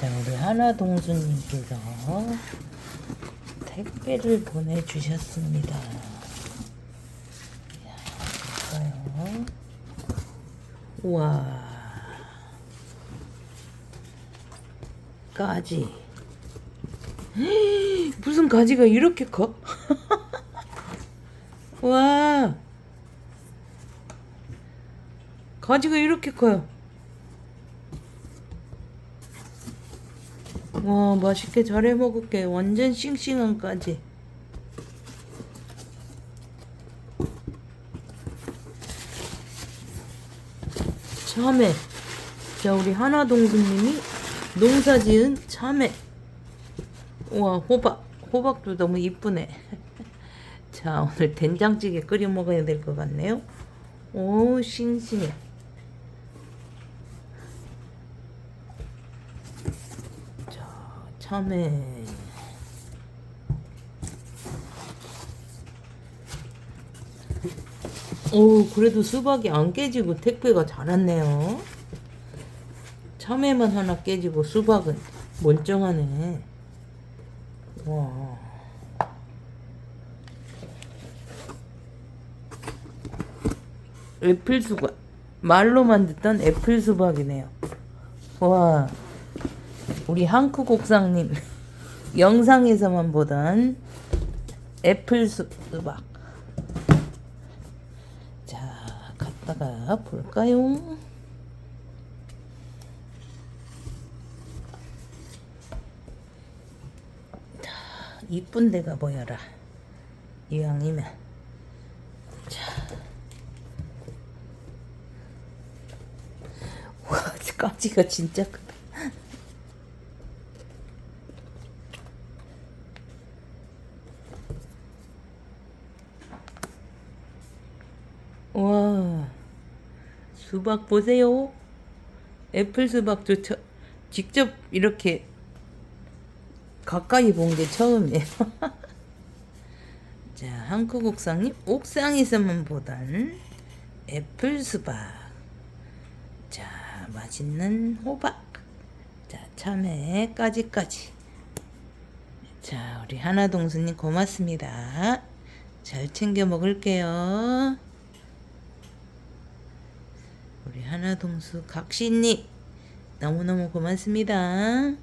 자, 우리 하나동수님께서 택배를 보내주셨습니다. 야, 볼까요? 우와. 가지. 무슨 가지가 이렇게 커? 와. 가지가 이렇게 커요. 와, 맛있게 잘해 먹을게. 완전 싱싱한 가지. 참외. 자, 우리 하나동수님이 농사 지은 참외. 우와, 호박. 호박도 너무 이쁘네. 자, 오늘 된장찌개 끓여 먹어야 될 것 같네요. 오, 싱싱해. 자, 참외. 오, 그래도 수박이 안 깨지고 택배가 잘 왔네요. 참외만 하나 깨지고 수박은 멀쩡하네. 와. 애플 수박. 말로만 듣던 애플 수박이네요. 와. 우리 한크 곡상님 영상에서만 보던 애플 수박. 자, 갔다가 볼까요? 자, 이쁜 데가 보여라. 이왕이면. 자. 와, 깍지가 진짜 크다. 와, 수박 보세요. 애플 수박도 저, 직접 이렇게 가까이 본 게 처음이에요. 자, 한국 옥상님 옥상에서만 보던 애플 수박. 자, 맛있는 호박. 자, 참외까지까지. 자, 우리 하나동수님 고맙습니다. 잘 챙겨 먹을게요. 우리 하나동수 각시님 너무너무 고맙습니다.